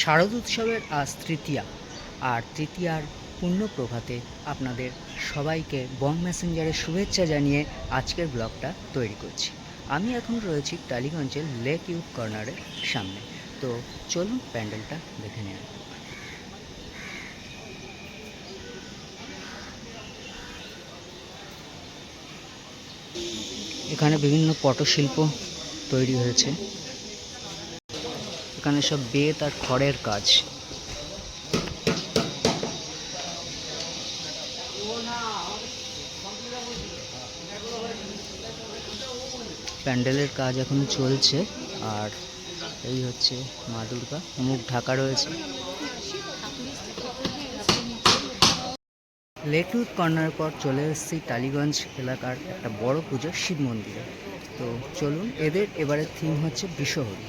শারদ উৎসবের আজ তৃতীয়া, আর তৃতীয়ার পূর্ণ প্রভাতে আপনাদের সবাইকে বং মেসেঞ্জারের শুভেচ্ছা জানিয়ে আজকের ব্লগটা তৈরি করছি। আমি এখন রয়েছি টালিগঞ্জের লেক ইউথ কর্নারের সামনে। তো চলুন প্যান্ডেলটা দেখে নেওয়া এখানে বিভিন্ন পটশিল্প তৈরি হয়েছে। এখানে সব বেত আর খড়ের কাজ। প্যান্ডেলের কাজ এখনও চলছে, আর এই হচ্ছে মা দুর্গা। মুখ ঢাকা রয়েছে। লেটুথ কর্নার পর চলে এসেছি টালিগঞ্জ এলাকার একটা বড় পুজো শিব মন্দিরে। তো চলুন, এদের এবারের থিম হচ্ছে বিশ্বহরি।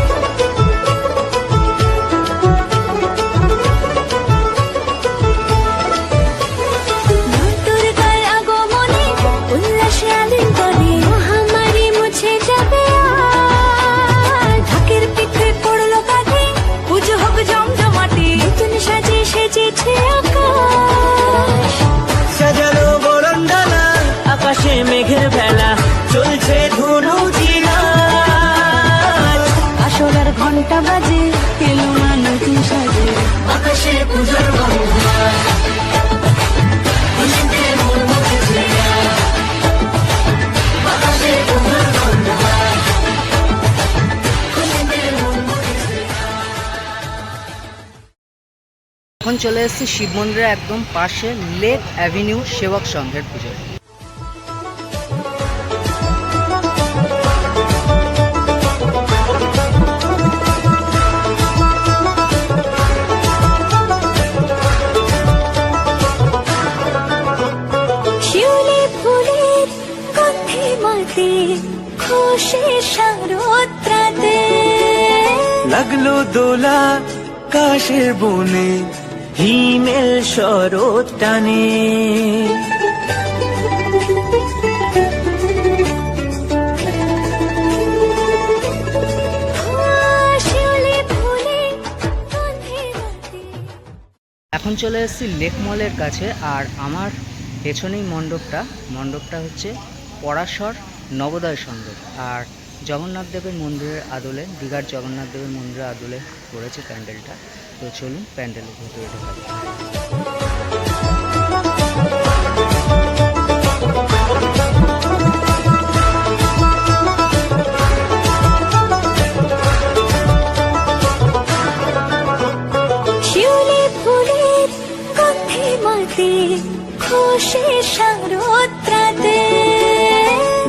এখন চলে এসেছি শিব মন্দিরের একদম পাশে লেক অ্যাভিনিউ সেবক সংঘের পুজো। লাগল দোলা কাশের বনে হিমেল শরৎ টানে। এখন চলে এসেছি লেক মলের কাছে আর আমার পেছনেই মণ্ডপটা। মণ্ডপটা হচ্ছে পরাশর নবোদয় সংঘ আর জগন্নাথ দেবের মন্দিরের আদলে দীঘার জগন্নাথ দেবের মন্দিরের আদলে করেছে প্যান্ডেলটা। তো চলুন প্যান্ডেলের ভেতরে ঢোকা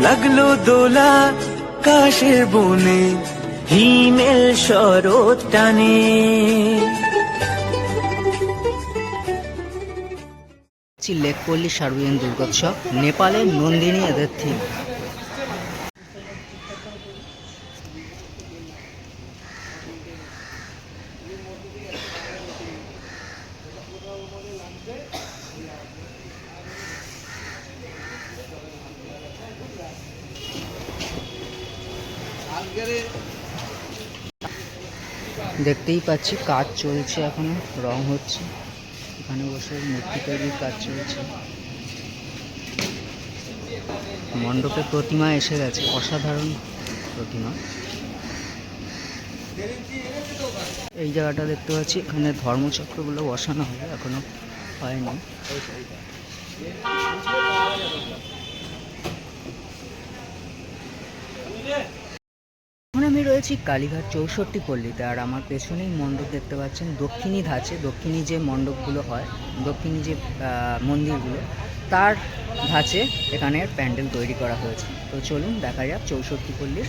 লাগল দোলা কাশের বনে হিমেল শরৎ টানে। হচ্ছে লেকপল্লী সার্বজনীন দুর্গোৎসব নেপালের নন্দিনী এদের থিম দেখতেই পাচ্ছি, কাজ চলছে এখনও, রং হচ্ছে। এখানে বসে মূর্তি তৈরির কাজ চলছে। মণ্ডপে প্রতিমা এসে গেছে, অসাধারণ প্রতিমা। এই জায়গাটা দেখতে পাচ্ছি, এখানে ধর্মচক্রগুলো বসানো হবে, এখনও হয়নি। রয়েছি কালীঘাট চৌষট্টি পল্লীতে, আর আমার পেছনেই মণ্ডপ দেখতে পাচ্ছেন দক্ষিণী ধাঁচে, দক্ষিণী যে মণ্ডপগুলো হয়, দক্ষিণী যে মন্দিরগুলো, তার ধাঁচে এখানের প্যান্ডেল তৈরি করা হয়েছে। তো চলুন দেখা যাক চৌষট্টি পল্লীর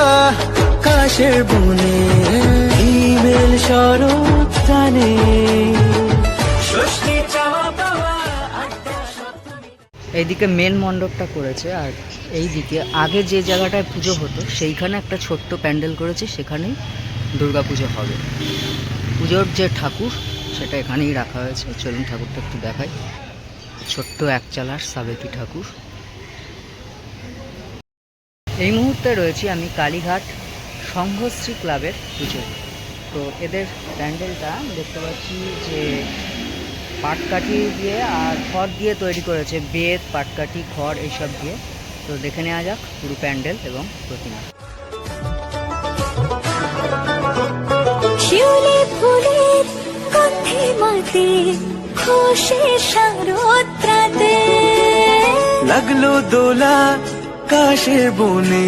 কাশের বনে হিমেল শরৎ এইদিকে মেন মণ্ডপটা করেছে, আর এই দিকে আগে যে জায়গাটায় পুজো হতো, সেইখানে একটা ছোট্ট প্যান্ডেল করেছে, সেখানেই দুর্গা পুজো হবে। পুজোর যে ঠাকুর, সেটা এখানেই রাখা হয়েছে। চলুন ঠাকুরটা একটু দেখাই। ছোট্ট একচালার সাবেকি ঠাকুর। এই মুহূর্তে রয়েছি আমি কালীঘাট সংঘশ্রী ক্লাবের পুজো। তো এদের প্যান্ডেলটা দেখতে পাচ্ছি যে পাটকাঠি দিয়ে আর খড় দিয়ে তৈরি করেছে বেত পাটকাঠি খড় এইসব দিয়ে। তো দেখে নেওয়া যাক পুরো প্যান্ডেল এবং প্রতিমা। শিউলি ফুলের গন্ধে মাতে খুশি শারদ লাগল দোলা কাশের বনে